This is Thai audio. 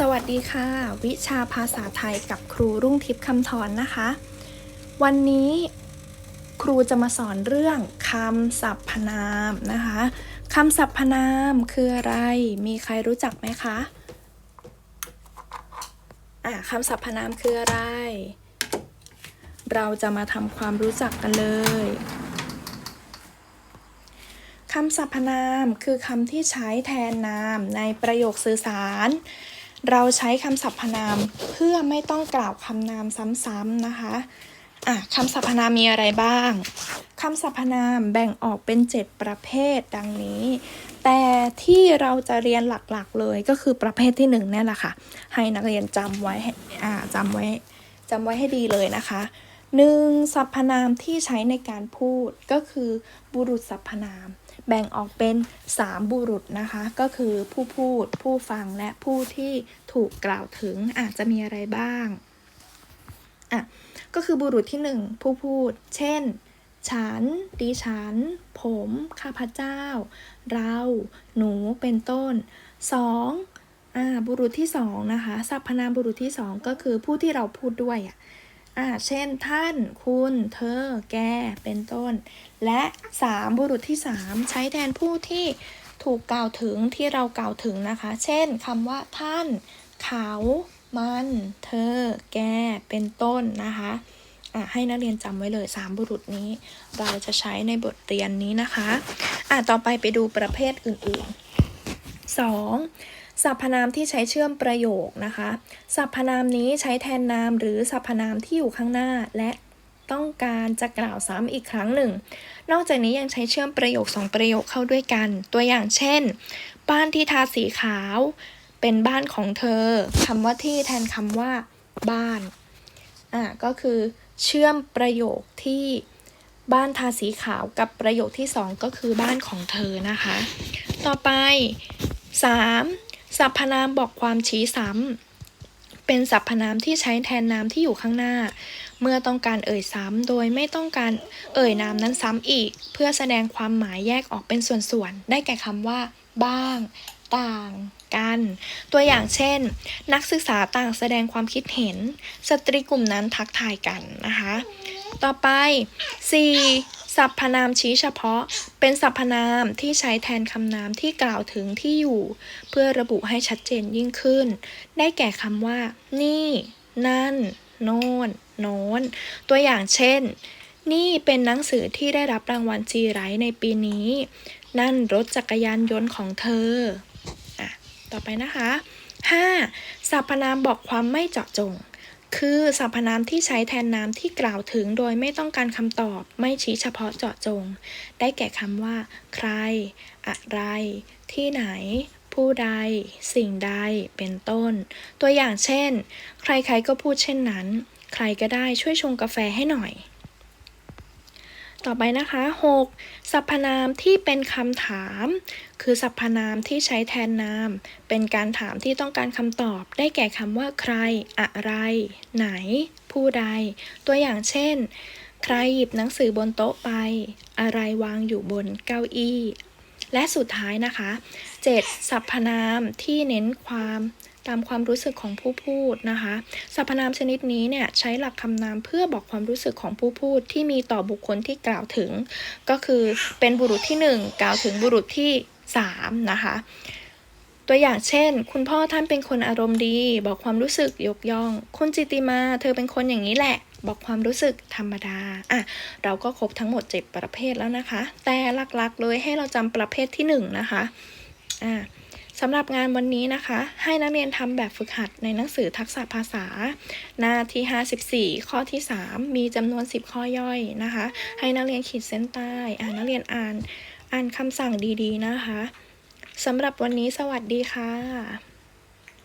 สวัสดีค่ะ วิชาภาษาไทยกับครูรุ่งทิพย์คำถอนนะคะ วันนี้ครูจะมาสอนเรื่องคำสรรพนามนะคะคำสรรพนามคืออะไร มีใครรู้จักไหมคะอะคำสรรพนามคืออะไร เราจะมาทำความรู้จักกันเลยคำสรรพนามคือคำที่ใช้แทนนามในประโยคสื่อสาร เราใช้คำสรรพนามเพื่อไม่ต้องกล่าวคำนามซ้ำๆนะคะอะคำสรรพนามมีอะไรบ้างคำสรรพนามแบ่งออกเป็น 7 ประเภทดังนี้ แต่ที่เราจะเรียนหลักๆเลยก็คือประเภทที่1นี่แหละค่ะ ให้นักเรียนจำไว้อ่าจำไว้จำไว้ให้ดีเลยนะคะหนึ่งสรรพนามที่ใช้ในการพูดก็คือบุรุษสรรพนาม แบ่งออกเป็น 3 บุรุษนะคะ ก็คือผู้พูด ผู้ฟังและผู้ที่ถูกกล่าวถึงอาจจะมีอะไรบ้างอะก็คือบุรุษที่ 1 ผู้พูด เช่น ฉัน ดิฉัน ผม ข้าพเจ้า เรา หนู เป็นต้น 2. อ่า บุรุษที่2นะคะ สรรพนามบุรุษที่ 2 ก็คือผู้ที่เราพูดด้วยอะ อ่าเช่นท่าน คุณ เธอ แก เป็นต้น และ 3 บุรุษที่ 3 ใช้แทนผู้ที่ถูกกล่าวถึงที่เรากล่าวถึงนะคะ เช่นคำว่าท่าน เขา มัน เธอ แก เป็นต้นนะคะอะให้นักเรียนจำไว้เลย 3 บุรุษนี้ เราจะใช้ในบทเรียนนี้นะคะอะต่อไปไปดูประเภทอื่นๆ 2. สรรพนามที่ใช้เชื่อมประโยคนะคะ สรรพนามนี้ใช้แทนนามหรือสรรพนามที่อยู่ข้างหน้า และต้องการจะกล่าวซ้ำอีกครั้งหนึ่ง นอกจากนี้ยังใช้เชื่อมประโยคสองประโยคเข้าด้วยกัน ตัวอย่างเช่น บ้านที่ทาสีขาว เป็นบ้านของเธอคำว่าที่แทนคำว่า บ้านอะก็คือเชื่อมประโยคที่บ้านทาสีขาวกับประโยคที่สองก็คือบ้านของเธอนะคะ ต่อไป 3. สรรพนามบอกความชี้ซ้ำ เป็นสรรพนามที่ใช้แทนนามที่อยู่ข้างหน้า เมื่อต้องการเอ่ยซ้ำ โดยไม่ต้องการเอ่ยนามนั้นซ้ำอีก เพื่อแสดงความหมายแยกออกเป็นส่วนๆ ได้แก่คำว่า บ้าง ต่าง กัน ตัวอย่างเช่น นักศึกษาต่างแสดงความคิดเห็น สตรีกลุ่มนั้นทักทายกันนะคะ ต่อไป 4. สรรพนามชี้เฉพาะ เป็นสรรพนามที่ใช้แทนคำนามที่กล่าวถึงที่อยู่ เพื่อระบุให้ชัดเจนยิ่งขึ้น ได้แก่คำว่า นี่ นั่น โน่น โน้น ตัวอย่างเช่น นี่เป็นหนังสือที่ได้รับรางวัลจีไรท์ในปีนี้ นั่นรถจักรยานยนต์ของเธออะต่อไปนะคะ 5. สรรพนามบอกความไม่เจาะจง คือสรรพนามที่ใช้แทนนามที่กล่าวถึงโดยไม่ต้องการคำตอบไม่ชี้เฉพาะเจาะจง ได้แก่คำว่า ใคร อะไร ที่ไหน ผู้ใด สิ่งใด เป็นต้น ตัวอย่างเช่น ใครๆก็พูดเช่นนั้น ใครก็ได้ช่วยชงกาแฟให้หน่อย ต่อไปนะคะ 6. สรรพนามที่เป็นคำถาม คือสรรพนามที่ใช้แทนนาม เป็นการถามที่ต้องการคำตอบ ได้แก่คำว่าใคร อะไร ไหน ผู้ใด ตัวอย่างเช่น ใครหยิบหนังสือบนโต๊ะไป อะไรวางอยู่บนเก้าอี้ และสุดท้ายนะคะ 7. สรรพนามที่เน้นความ ตามความรู้สึกของผู้พูดนะคะ สรรพนามชนิดนี้เนี่ยใช้หลักคำนามเพื่อบอกความรู้สึกของผู้พูดที่มีต่อบุคคลที่กล่าวถึง ก็คือเป็นบุรุษที่ 1 กล่าวถึงบุรุษที่ 3 นะคะตัวอย่างเช่น คุณพ่อท่านเป็นคนอารมณ์ดี บอกความรู้สึกยกย่อง คุณจิติมา เธอเป็นคนอย่างนี้แหละ บอกความรู้สึกธรรมดา อะ เราก็ครบทั้งหมด 7 ประเภทแล้วนะคะ แต่หลักๆ เลยให้เราจำประเภทที่ 1 นะคะ อะ สำหรับงานวันนี้นะคะ ให้นักเรียนทำแบบฝึกหัดในหนังสือทักษะภาษา หน้าที่ 54 ข้อที่ 3 มีจำนวน 10 ข้อย่อยนะคะ ให้นักเรียนขีดเส้นใต้อ่านนักเรียนอ่านอ่านคำสั่งดีๆนะคะสำหรับวันนี้สวัสดีค่ะ